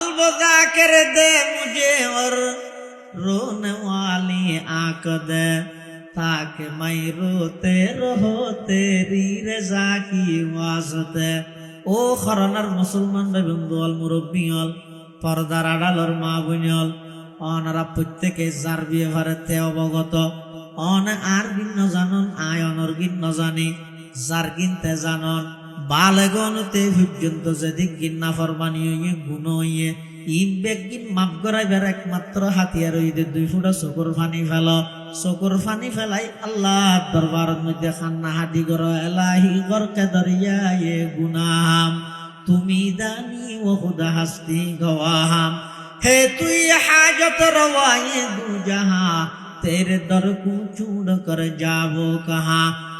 बजा कर दे मुझे और रोने वाली आंख दे ताकि मैं रोते रहो तेरी रजा की वास्ते ও খরনার মুসলমান বন্ধু অল মুরব্বী অল পর্দার আড়ালর মা বুনিয়ল অনারা প্রত্যেকে যার বিয়ে ভারতে অবগত অন আর গিন্ন জানন আয় অনর গিন্ন জানি যার গিনতে জানন বালেগনতে পর্যন্ত যেদিন গিন্না ফরমানি হইয়ে, গুণ হইয়ে, ইন বেগিন মাপ গড়াইবার একমাত্র হাতিয়ার হইতে দুই ফুটা চকুর ফানি ফেল। চকুর ফানি ফেলাই আল্লাহ দরবার মধ্যে খান্না হাতি গর এলাহি গরকে দরিয়া এ গুনাহাম। তুমি দানি ও হুদা হাস্তি গওয়াহাম। হে তুই হাজত রওয়ায়ে দু জাহা তের দর কু চূড় কর যাব কাহা।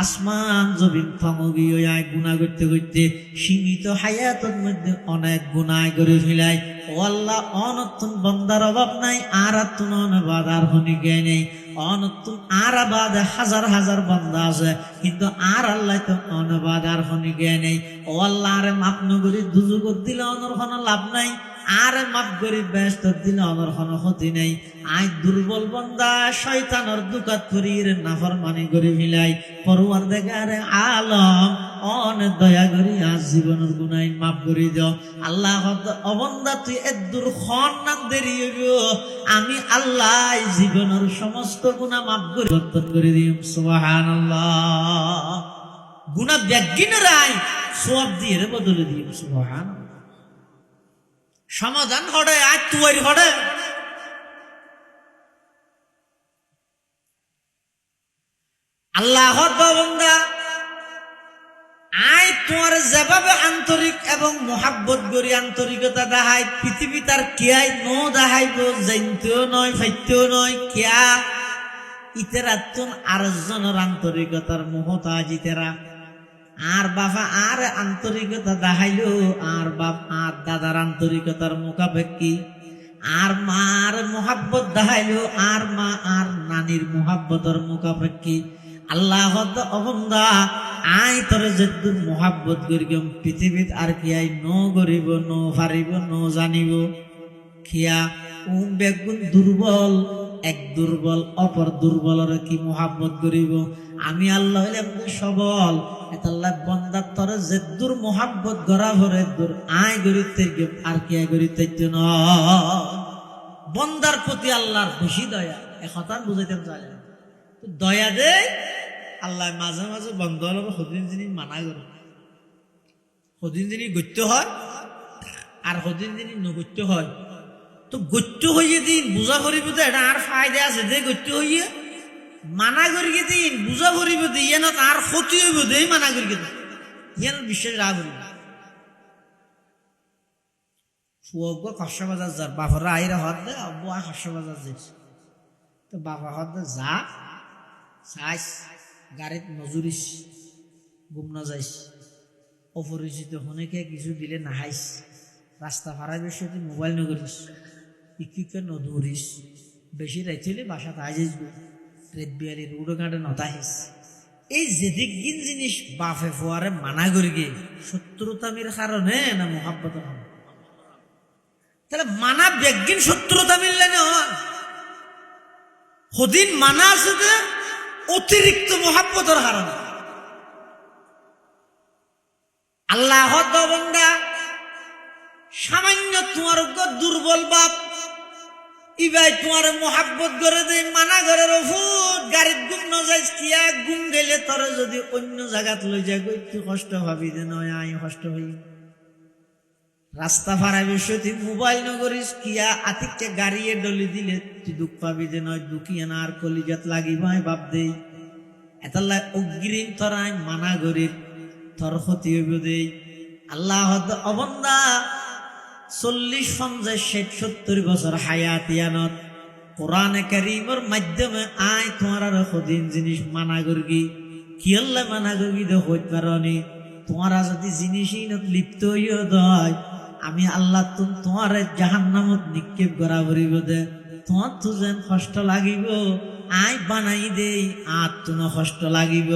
আসমান জমিন থমগি আয় গুণা করতে করতে সীমিত হায়াতের মধ্যে অনেক গুণায় করে ফেলাই ও আল্লাহ, অনতুন বন্দার অভাব নাই, আর আত্মন অনবাদ, আর নেই। অনতুন আর আবাদ, হাজার হাজার বন্দা আছে, কিন্তু আর আল্লাহ তো অনবাদ, আর হনি জ্ঞান নেই। ও আরে মাপ নগরী দুযুগত দিলে অনর কোনো লাভ নাই। আর মাফ করি, ব্যস্ত দিলে আমার ক্ষতি নেই। আই দুর্বল বন্দা, শয়তানর দুকাত করির নাফর মানি করি মিলাই পরুয়ার দেখারে আলম, অন দয়া করি, আজ জীবনের গুনাই মাফ করি দাও। আল্লাহ অবন্দা তুই এ দূর খন নাম দেরি আমি আল্লাহ জীবনের সমস্ত গুণা মাফ করে বর্তন করে দিম। সুবাহান আল্লাহ গুণা ব্যাগিনের আই সব দিয়ে বদলে দিম। সুবাহান সমাধান হড়ে, আজ তুয়ারি হড়ে। আল্লাহ বন্দা আই তোমার যেভাবে আন্তরিক এবং মহাব্বত করি, আন্তরিকতা দেখাই, পৃথিবী তার কেয়াই ন দেখাইব, জানতেও নয়, ফাইতেও নয়, কেয়া ইতেরা তুন আরেকজনের আন্তরিকতার মোহতাজ ইতেরা। আর বাবা আর আন্তরিকতা দেখাইলো, আর বাপ আর দাদার আন্তরিকতার মোকাবেক্ষি আর মার মোহাব্বত দেখাইলো, আর মা আর নানির মোহাব্বতর মোকাবেক্ষি আল্লাহ অবন্দা আই তোরে যেদুর মোহাব্বত করিম পৃথিবীত আর কি আই ন গরিব ন ফারিব ন জানিব। খিয়া উ বেগুন দুর্বল এক দুর্বল, অপর দুর্বলর কি মোহাব্বত করিব? আমি আল্লাহ হইলাম সবল। এতাল্লাহ বন্দার তরে যেদুর মোহাব্বত গড়া ভরে, দূর আয় গরিতে আর কি গরিতে বন্দার প্রতি আল্লাহর বেশি দয়া। একথা বুঝাইতে চাই দয়া দে, আল্লাহ মাঝে মাঝে বন্ধ হলে সদিন জিনিস মানা করে সদিন জিনিস গত্য হয়, আর সদিন জিনিস নগত্য হয় তো গত্য হইয়ে দিন বুঝা করিব তো এটা আর ফায়দা আছে যে গত্য হইয়ে। মানা করিয়ে দিন বুঝা করিব দে ইয়ে না, তার ক্ষতি হইব দে মানা করিয়ে দিন। ইয়ে না বিশ্বাস রাগ করিব ফুয়গ কষ্ট বাজার যার বাপরা আইরা হত দে, আব্বু আর কষ্ট বাজার যাইস। তো বাবা হত দে, যা, চাইস, গাড়িত নজুরিস, গুম না যাইস অপরিচিত হনেকে কিছু দিলে নাহাইস। রাস্তা ভাড়া বেশি মোবাইল নগরিস। ইকিকে নদৌরিস বেশি রাইছিলে বাসা তাই যাইস রেড বিয়ারি রোড গাঁটে নতাহিস। এই যেদিক গিন জিনিস বাফে ফোয়ারে মানা করি গে শত্রুতামির কারণে না মোহাব্বতের কারণে তাহলে মানা বেগিন শত্রুতা মিললে না? সদিন মানা আছে যে অতিরিক্ত মহাব্বতের কারণে। আল্লাহ বন্দা, সামান্য তোমার দুর্বল বাপ ইবাই তোমার মহাব্বত করে দে মানা করে রফুত গাড়িত গুম ন কিয়া গুম গেলে তোর যদি অন্য জায়গাত লই যায় একটু কষ্ট ভাবি দে, নয় আই কষ্ট হই। রাস্তা বিষয় তুই মোবাইল নগরিস কিয়া আতিককে গাড়িয়ে ডলি দিলে তুই দুঃখ পাবি যে নয় দুঃখিয়ে না, আর কলিজাত লাগিবাই বাপ দেই এতাল্লা অগ্রিম তরাই মানা গরিব তর ক্ষতি হইব দেই আল্লাহ অবন্দা চল্লিশ পঞ্চাশ ষাট সত্তর বছর হায়াতিয়ানত কোরআনে কারিমর মাধ্যমে আয় তোমার আর সদিন জিনিস মানা করগি। কি আল্লাহ মানা করগি দে হইতে পারনি তোমারা যদি জিনিসই লিপ্ত হইও দয় আমি আল্লাহ তুম তোমার জাহান নামত নিক্ষেপ করা করিব দে। তোমার তো যেন কষ্ট লাগিব আই বানাই দেই, আর তোমার কষ্ট লাগিব।